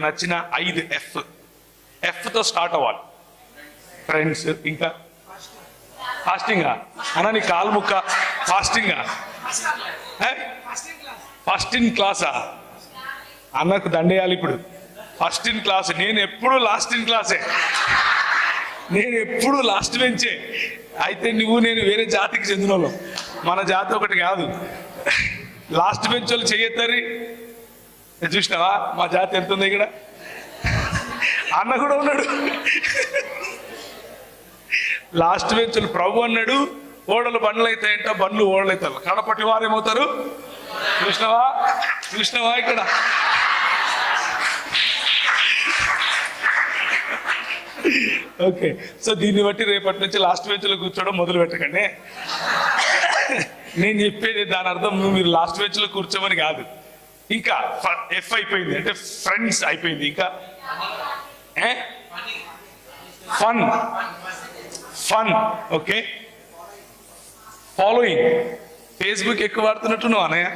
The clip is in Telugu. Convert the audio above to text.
మీకు నచ్చిన ఐదు ఎఫ్ ఎఫ్తో స్టార్ట్ అవ్వాలి. ఫ్రెండ్స్ ఇంకా? ఫాస్టింగా అన్న నీ కాలు ముక్క ఫాస్టింగా ఫస్ట్ ఇన్ క్లాసా అన్నకు దండేయాలి ఇప్పుడు. ఫస్ట్ ఇన్ క్లాస్ నేను ఎప్పుడు లాస్ట్ ఇన్ క్లాసే నేను ఎప్పుడు లాస్ట్ బెంచే అయితే నువ్వు నేను వేరే జాతికి చెందిన మన జాతి ఒకటి కాదు. లాస్ట్ బెంచ్ వాళ్ళు చెయ్యొద్దరి చూసినావా? మా జాతి ఎంత ఉంది ఇక్కడ? అన్న కూడా ఉన్నాడు. లాస్ట్ బెంచ్ ప్రభు అన్నాడు ఓడలు బండ్లు అవుతాయంట బండ్లు ఓడలు అవుతారు కడపటి వారు ఏమవుతారు? చూసినావా? చూసినావా ఇక్కడ? ఓకే. సో దీన్ని బట్టి రేపటి నుంచి లాస్ట్ బెంచ్లో కూర్చోవడం మొదలు పెట్టకండి. నేను చెప్పేది దాని అర్థం మీరు లాస్ట్ బెంచ్లో కూర్చోమని కాదు. ఇంకా ఎఫ్ అయిపోయింది. అంటే ఫ్రెండ్స్ అయిపోయింది. ఇంకా? Fun fun okay following Facebook ఎక్కువ వాడుతున్నట్టు నువ్వు అనయ్య